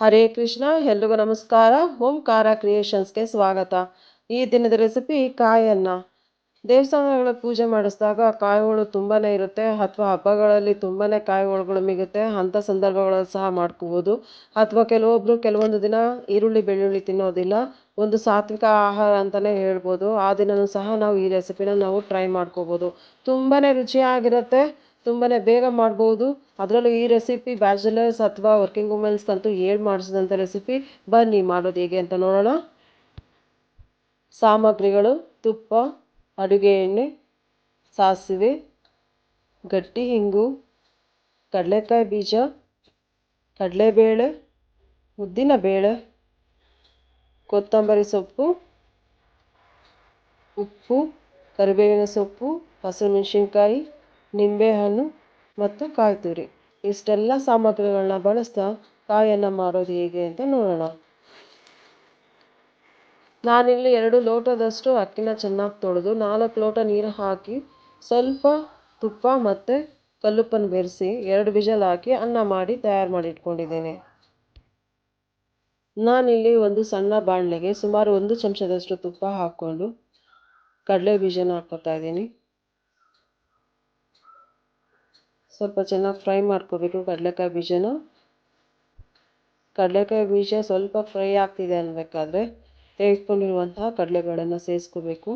ಹರೇ ಕೃಷ್ಣ, ಎಲ್ರಿಗೂ ನಮಸ್ಕಾರ. ಓಂಕಾರ ಕ್ರಿಯೇಷನ್ಸ್ಗೆ ಸ್ವಾಗತ. ಈ ದಿನದ ರೆಸಿಪಿ ಕಾಯನ್ನ. ದೇವಸ್ಥಾನಗಳ ಪೂಜೆ ಮಾಡಿಸಿದಾಗ ಕಾಯಿಗಳು ತುಂಬಾ ಇರುತ್ತೆ. ಅಥವಾ ಹಬ್ಬಗಳಲ್ಲಿ ತುಂಬಾ ಕಾಯಿಗಳು ಮಿಗುತ್ತೆ. ಅಂಥ ಸಂದರ್ಭಗಳಲ್ಲಿ ಸಹ ಮಾಡ್ಕೋಬೋದು. ಅಥವಾ ಕೆಲವೊಬ್ಬರು ಕೆಲವೊಂದು ದಿನ ಈರುಳ್ಳಿ, ಬೆಳ್ಳುಳ್ಳಿ ತಿನ್ನೋದಿಲ್ಲ. ಒಂದು ಸಾತ್ವಿಕ ಆಹಾರ ಅಂತಲೇ ಹೇಳ್ಬೋದು. ಆ ದಿನವೂ ಸಹ ನಾವು ಈ ರೆಸಿಪಿನ ನಾವು ಟ್ರೈ ಮಾಡ್ಕೋಬೋದು. ತುಂಬಾ ರುಚಿಯಾಗಿರುತ್ತೆ. ತುಂಬಾ ಬೇಗ ಮಾಡ್ಬೋದು. ಅದರಲ್ಲೂ ಈ ರೆಸಿಪಿ ಬ್ಯಾಚುಲರ್ಸ್ ಅಥವಾ ವರ್ಕಿಂಗ್ ವುಮೆನ್ಸ್ ಅಂತೂ ಹೇಳಿ ಮಾಡಿಸಿದಂಥ ರೆಸಿಪಿ ಬನ್ನಿ ಮಾಡೋದು ಹೇಗೆ ಅಂತ ನೋಡೋಣ. ಸಾಮಗ್ರಿಗಳು, ತುಪ್ಪ, ಅಡುಗೆ ಎಣ್ಣೆ, ಸಾಸಿವೆ, ಗಟ್ಟಿ ಹಿಂಗು, ಕಡಲೆಕಾಯಿ ಬೀಜ, ಕಡಲೆಬೇಳೆ ಉದ್ದಿನಬೇಳೆ ಕೊತ್ತಂಬರಿ ಸೊಪ್ಪು, ಉಪ್ಪು, ಕರಿಬೇವಿನ ಸೊಪ್ಪು ಹಸಿಮೆಣಸಿನ್ಕಾಯಿ ನಿಂಬೆಹಣ್ಣು ಮತ್ತು ಕಾಯಿ ತುರಿ ಇಷ್ಟೆಲ್ಲ ಸಾಮಗ್ರಿಗಳನ್ನ ಬಳಸ್ತಾ ಕಾಯನ್ನು ಮಾಡೋದು ಹೇಗೆ ಅಂತ ನೋಡೋಣ. ನಾನಿಲ್ಲಿ ಎರಡು ಲೋಟದಷ್ಟು ಅಕ್ಕಿನ ಚೆನ್ನಾಗಿ ತೊಳೆದು ನಾಲ್ಕು ಲೋಟ ನೀರು ಹಾಕಿ ಸ್ವಲ್ಪ ತುಪ್ಪ ಮತ್ತು ಕಲ್ಲುಪ್ಪನ್ನು ಬೆರೆಸಿ ಎರಡು ವಿಷಲ್ ಹಾಕಿ ಅನ್ನ ಮಾಡಿ ತಯಾರು ಮಾಡಿ ಇಟ್ಕೊಂಡಿದ್ದೇನೆ. ನಾನಿಲ್ಲಿ ಒಂದು ಸಣ್ಣ ಬಾಣಲೆಗೆ ಸುಮಾರು ಒಂದು ಚಮಚದಷ್ಟು ತುಪ್ಪ ಹಾಕ್ಕೊಂಡು ಕಡಲೆ ಬೀಜನ ಹಾಕ್ಕೊತಾ ಇದ್ದೀನಿ. ಸ್ವಲ್ಪ ಚೆನ್ನಾಗಿ ಫ್ರೈ ಮಾಡ್ಕೋಬೇಕು. ಕಡಲೆಕಾಯಿ ಬೀಜನ. ಕಡಲೆಕಾಯಿ ಬೀಜ ಸ್ವಲ್ಪ ಫ್ರೈ ಆಗ್ತಿದೆ ಅನ್ಬೇಕಾದ್ರೆ ತೆಗೆದುಕೊಂಡಿರುವಂತಹ ಕಡಲೆಗಳನ್ನು ಸೇರಿಸ್ಕೋಬೇಕು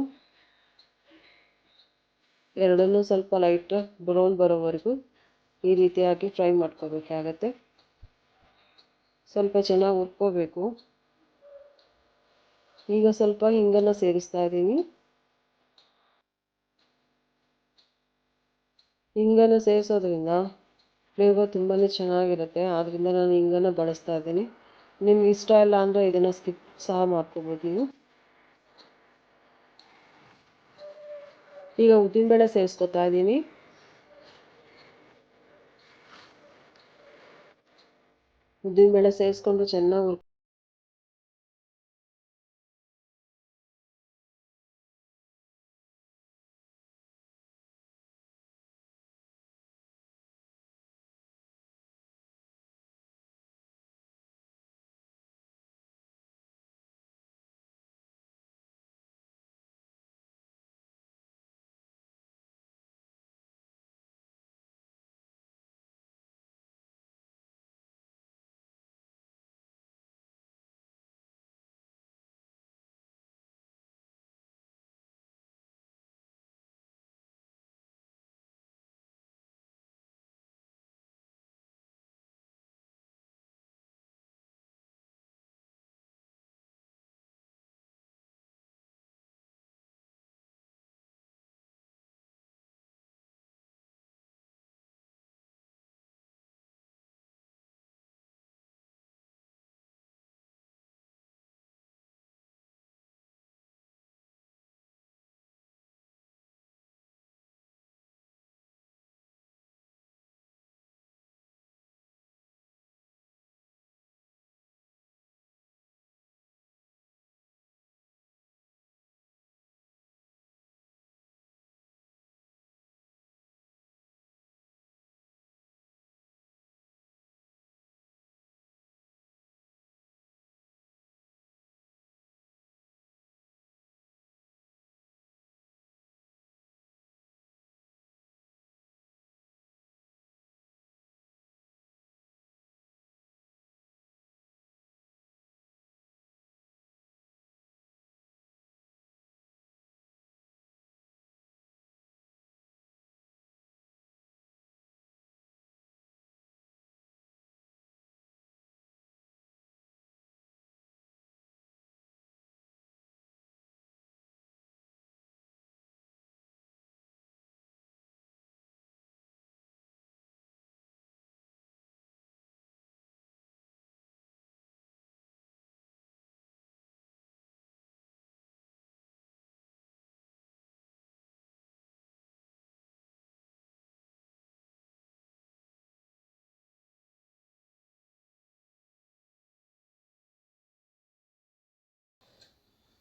ಎರಡನ್ನೂ ಸ್ವಲ್ಪ ಲೈಟ್ ಬ್ರೌನ್ ಬರೋವರೆಗೂ ಈ ರೀತಿಯಾಗಿ ಫ್ರೈ ಮಾಡ್ಕೋಬೇಕಾಗತ್ತೆ. ಸ್ವಲ್ಪ ಚೆನ್ನಾಗಿ ಹುರ್ಕೋಬೇಕು. ಈಗ ಸ್ವಲ್ಪ ಹಿಂಗನ್ನು ಸೇರಿಸ್ತಾ ಇದ್ದೀನಿ. ಹಿಂಗನ್ನು ಸೇರಿಸೋದ್ರಿಂದ ಫ್ಲೇವರ್ ತುಂಬಾ ಚೆನ್ನಾಗಿರುತ್ತೆ. ಆದ್ದರಿಂದ ನಾನು ಹಿಂಗನ್ನು ಬಳಸ್ತಾ ಇದ್ದೀನಿ. ನಿಮ್ಗೆ ಇಷ್ಟ ಇಲ್ಲ ಅಂದರೆ ಇದನ್ನು ಸ್ಕಿಪ್ ಸಹ ಮಾಡ್ಕೋಬೋದು ನೀವು. ಈಗ ಉದ್ದಿನಬೇಳೆ ಸೇರಿಸ್ಕೊತಾ ಇದ್ದೀನಿ. ಉದ್ದಿನಬೇಳೆ ಸೇರಿಸ್ಕೊಂಡು ಚೆನ್ನಾಗಿ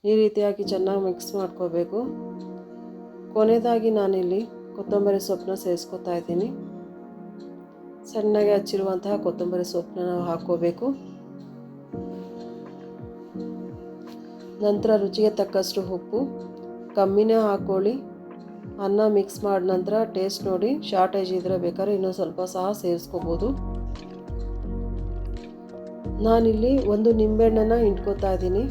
ಈ ರೀತಿಯಾಗಿ ಚೆನ್ನಾಗಿ ಮಿಕ್ಸ್ ಮಾಡ್ಕೋಬೇಕು. ಕೊನೆಯದಾಗಿ ನಾನಿಲ್ಲಿ ಕೊತ್ತಂಬರಿ ಸೊಪ್ಪನ್ನ ಸೇರಿಸ್ಕೊತಾ ಇದ್ದೀನಿ. ಸಣ್ಣಗೆ ಹಚ್ಚಿರುವಂತಹ ಕೊತ್ತಂಬರಿ ಸೊಪ್ಪನ್ನ ನಾವು ಹಾಕ್ಕೋಬೇಕು. ನಂತರ ರುಚಿಗೆ ತಕ್ಕಷ್ಟು ಉಪ್ಪು, ಕಮ್ಮಿನೇ ಹಾಕ್ಕೊಳ್ಳಿ. ಅನ್ನ ಮಿಕ್ಸ್ ಮಾಡಿದ ನಂತರ ಟೇಸ್ಟ್ ನೋಡಿ ಶಾರ್ಟೇಜ್ ಇದ್ರೆ ಬೇಕಾದ್ರೆ ಇನ್ನೂ ಸ್ವಲ್ಪ ಸಹ ಸೇರಿಸ್ಕೋಬೋದು. ನಾನಿಲ್ಲಿ ಒಂದು ನಿಂಬೆಹಣ್ಣನ್ನು ಹಿಂಡ್ಕೋತಾ ಇದ್ದೀನಿ.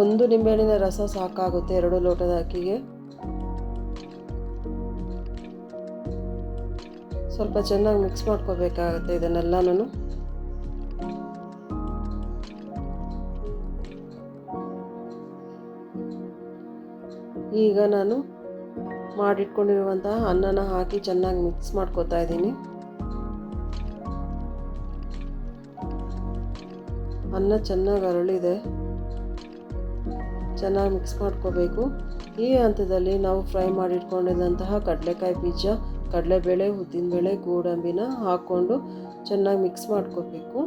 ಒಂದು ನಿಂಬೆಹಣ್ಣಿನ ರಸ ಸಾಕಾಗುತ್ತೆ, ಎರಡು ಲೋಟದ ಅಕ್ಕಿಗೆ. ಸ್ವಲ್ಪ ಚೆನ್ನಾಗಿ ಮಿಕ್ಸ್ ಮಾಡ್ಕೋಬೇಕಾಗುತ್ತೆ ನಾನು ಈಗ ನಾನು ಮಾಡಿಟ್ಕೊಂಡಿರುವಂತಹ ಅನ್ನನ ಹಾಕಿ ಚೆನ್ನಾಗಿ ಮಿಕ್ಸ್ ಮಾಡ್ಕೋತಾ ಇದ್ದೀನಿ. ಅನ್ನ ಚೆನ್ನಾಗಿ ಅರಳಿದೆ. ಚೆನ್ನಾಗಿ ಮಿಕ್ಸ್ ಮಾಡ್ಕೋಬೇಕು. ಈ ಹಂತದಲ್ಲಿ ನಾವು ಫ್ರೈ ಮಾಡಿಟ್ಕೊಂಡಿದ್ದಂತಹ ಕಡಲೆಕಾಯಿ ಬೀಜ, ಕಡಲೆಬೇಳೆ, ಉದ್ದಿನಬೇಳೆ, ಗೋಡಂಬಿನ ಹಾಕ್ಕೊಂಡು ಚೆನ್ನಾಗಿ ಮಿಕ್ಸ್ ಮಾಡ್ಕೋಬೇಕು.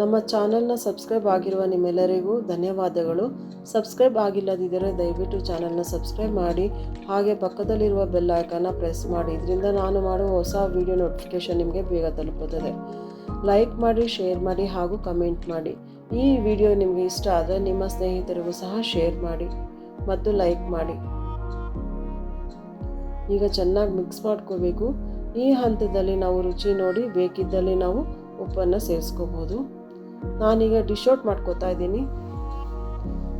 ನಮ್ಮ ಚಾನಲ್ನ ಸಬ್ಸ್ಕ್ರೈಬ್ ಆಗಿರುವ ನಿಮ್ಮೆಲ್ಲರಿಗೂ ಧನ್ಯವಾದಗಳು. ಸಬ್ಸ್ಕ್ರೈಬ್ ಆಗಿಲ್ಲದಿದ್ದರೆ ದಯವಿಟ್ಟು ಚಾನಲ್ನ ಸಬ್ಸ್ಕ್ರೈಬ್ ಮಾಡಿ. ಹಾಗೆ ಪಕ್ಕದಲ್ಲಿರುವ ಬೆಲ್ ಐಕನ್ನ ಪ್ರೆಸ್ ಮಾಡಿ. ಇದರಿಂದ ನಾನು ಮಾಡುವ ಹೊಸ ವಿಡಿಯೋ ನೋಟಿಫಿಕೇಷನ್ ನಿಮಗೆ ಬೇಗ ತಲುಪುತ್ತದೆ. ಲೈಕ್ ಮಾಡಿ ಶೇರ್ ಮಾಡಿ ಹಾಗೂ ಕಮೆಂಟ್ ಮಾಡಿ. ಈ ವಿಡಿಯೋ ನಿಮಗೆ ಇಷ್ಟ ಆದರೆ ನಿಮ್ಮ ಸ್ನೇಹಿತರಿಗೂ ಸಹ ಶೇರ್ ಮಾಡಿ ಮತ್ತು ಲೈಕ್ ಮಾಡಿ. ಈಗ ಚೆನ್ನಾಗಿ ಮಿಕ್ಸ್ ಮಾಡ್ಕೋಬೇಕು. ಈ ಹಂತದಲ್ಲಿ ನಾವು ರುಚಿ ನೋಡಿ ಬೇಕಿದ್ದಲ್ಲಿ ನಾವು ಉಪ್ಪನ್ನು ಸೇರಿಸ್ಕೋಬೋದು. ನಾನೀಗ ಡಿಶ್ ಔಟ್ ಮಾಡ್ಕೋತಾ ಇದ್ದೀನಿ.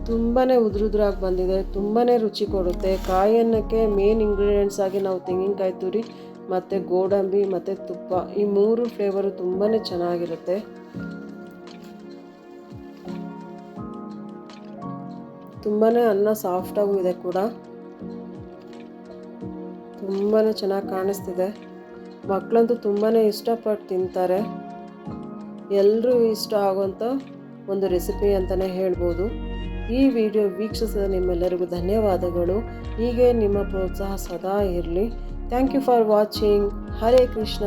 ತುಂಬಾ ಉದುರುದ್ರಾಗಿ ಬಂದಿದೆ. ತುಂಬಾ ರುಚಿ ಕೊಡುತ್ತೆ. ಕಾಯನ್ನಕ್ಕೆ ಮೇನ್ ಇಂಗ್ರೀಡಿಯೆಂಟ್ಸ್ ಆಗಿ ನಾವು ತೆಂಗಿನಕಾಯಿ ತುರಿ, ಮತ್ತು ಗೋಡಂಬಿ, ಮತ್ತು ತುಪ್ಪ ಈ ಮೂರು ಫ್ಲೇವರು ತುಂಬಾ ಚೆನ್ನಾಗಿರುತ್ತೆ. ತುಂಬಾ ಅನ್ನ ಸಾಫ್ಟಾಗೂ ಇದೆ ಕೂಡ. ತುಂಬಾ ಚೆನ್ನಾಗಿ ಕಾಣಿಸ್ತಿದೆ. ಮಕ್ಕಳಂತೂ ತುಂಬಾ ಇಷ್ಟಪಟ್ಟು ತಿಂತಾರೆ. ಎಲ್ಲರೂ ಇಷ್ಟ ಆಗುವಂಥ ಒಂದು ರೆಸಿಪಿ ಅಂತಲೇ ಹೇಳ್ಬೋದು. ಈ ವಿಡಿಯೋ ವೀಕ್ಷಿಸಿದ ನಿಮ್ಮೆಲ್ಲರಿಗೂ ಧನ್ಯವಾದಗಳು. ಹೀಗೆ ನಿಮ್ಮ ಪ್ರೋತ್ಸಾಹ ಸದಾ ಇರಲಿ. Thank you for watching Hare Krishna